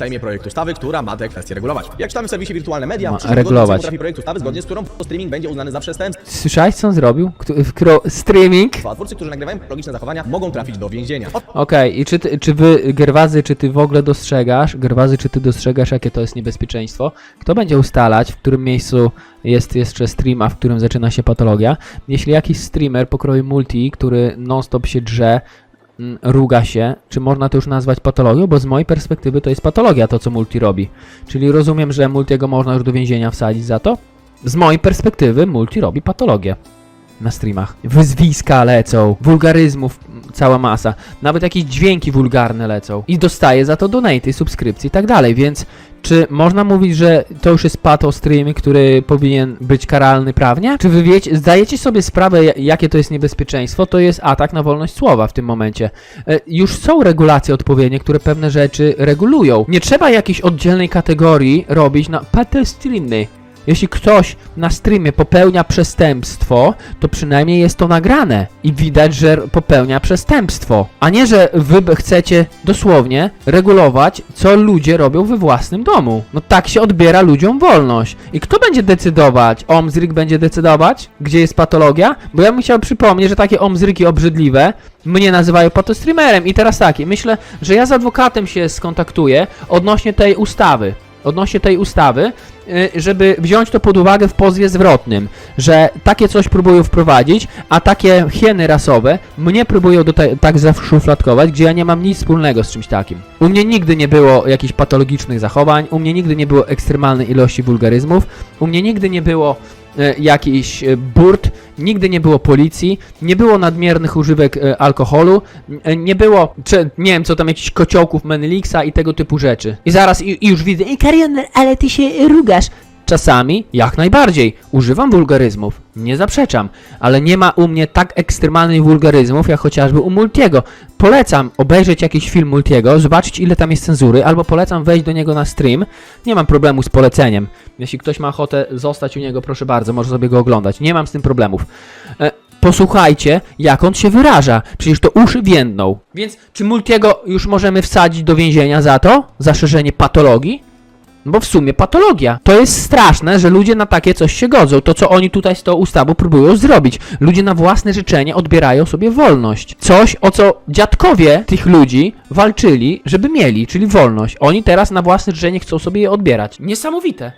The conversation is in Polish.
Sejmie projekt ustawy, która ma te kwestie regulować. Jak czytamy w serwisie Wirtualne Media, Ma przyszłym regulować. tygodniu trafi projekt ustawy, zgodnie z którą streaming będzie uznany za przestępstwo. Słyszałeś co on zrobił? Kto, w kro, streaming? A twórcy, którzy nagrywają logiczne zachowania, mogą trafić do więzienia. Od Okej, i czy, ty, czy wy, Gerwazy, czy ty w ogóle dostrzegasz, Gerwazy, czy ty dostrzegasz, jakie to jest niebezpieczeństwo? Kto będzie ustalać, w którym miejscu jest jeszcze stream, a w którym zaczyna się patologia? Jeśli jakiś streamer pokroju multi, który non-stop się drze, ruga się, czy można to już nazwać patologią? Bo z mojej perspektywy to jest patologia, to co multi robi. Czyli rozumiem, że multiego można już do więzienia wsadzić za to? Z mojej perspektywy multi robi patologię na streamach. Wyzwiska lecą, wulgaryzmów cała masa, nawet jakieś dźwięki wulgarne lecą i dostaje za to donaty, subskrypcje i tak dalej, więc czy można mówić, że to już jest pato stream, który powinien być karalny prawnie? Czy wy wiecie, zdajecie sobie sprawę, ja- jakie to jest niebezpieczeństwo? To jest atak na wolność słowa w tym momencie. E, Już są regulacje odpowiednie, które pewne rzeczy regulują. Nie trzeba jakiejś oddzielnej kategorii robić na pato streamy. Jeśli ktoś na streamie popełnia przestępstwo, to przynajmniej jest to nagrane i widać, że popełnia przestępstwo. A nie, że wy chcecie dosłownie regulować, co ludzie robią we własnym domu. No tak się odbiera ludziom wolność. I kto będzie decydować? Omzryk będzie decydować, gdzie jest patologia? Bo ja bym chciał przypomnieć, że takie omzryki obrzydliwe mnie nazywają patostreamerem. I teraz tak, i myślę, że ja z adwokatem się skontaktuję odnośnie tej ustawy. Odnośnie tej ustawy, żeby wziąć to pod uwagę w pozwie zwrotnym, że takie coś próbują wprowadzić, a takie hieny rasowe mnie próbują do tak zaszufladkować, gdzie ja nie mam nic wspólnego z czymś takim. U mnie nigdy nie było jakichś patologicznych zachowań, u mnie nigdy nie było ekstremalnej ilości wulgaryzmów, u mnie nigdy nie było e, jakiś e, burt, nigdy nie było policji, nie było nadmiernych używek e, alkoholu, e, nie było, czy, nie wiem co tam, jakichś kociołków Menelixa i tego typu rzeczy. I zaraz i, i już widzę, i Karion, ale ty się rugasz. Czasami, jak najbardziej, używam wulgaryzmów, nie zaprzeczam, ale nie ma u mnie tak ekstremalnych wulgaryzmów, jak chociażby u Multiego. Polecam obejrzeć jakiś film Multiego, zobaczyć ile tam jest cenzury, albo polecam wejść do niego na stream. Nie mam problemu z poleceniem. Jeśli ktoś ma ochotę zostać u niego, proszę bardzo, może sobie go oglądać. Nie mam z tym problemów. E, posłuchajcie, jak on się wyraża. Przecież to uszy więdną. Więc czy Multiego już możemy wsadzić do więzienia za to? Za szerzenie patologii? No Bo w sumie patologia. To jest straszne, że ludzie na takie coś się godzą. To, co oni tutaj z tą ustawą próbują zrobić. Ludzie na własne życzenie odbierają sobie wolność. Coś, o co dziadkowie tych ludzi walczyli, żeby mieli, czyli wolność. Oni teraz na własne życzenie chcą sobie je odbierać. Niesamowite.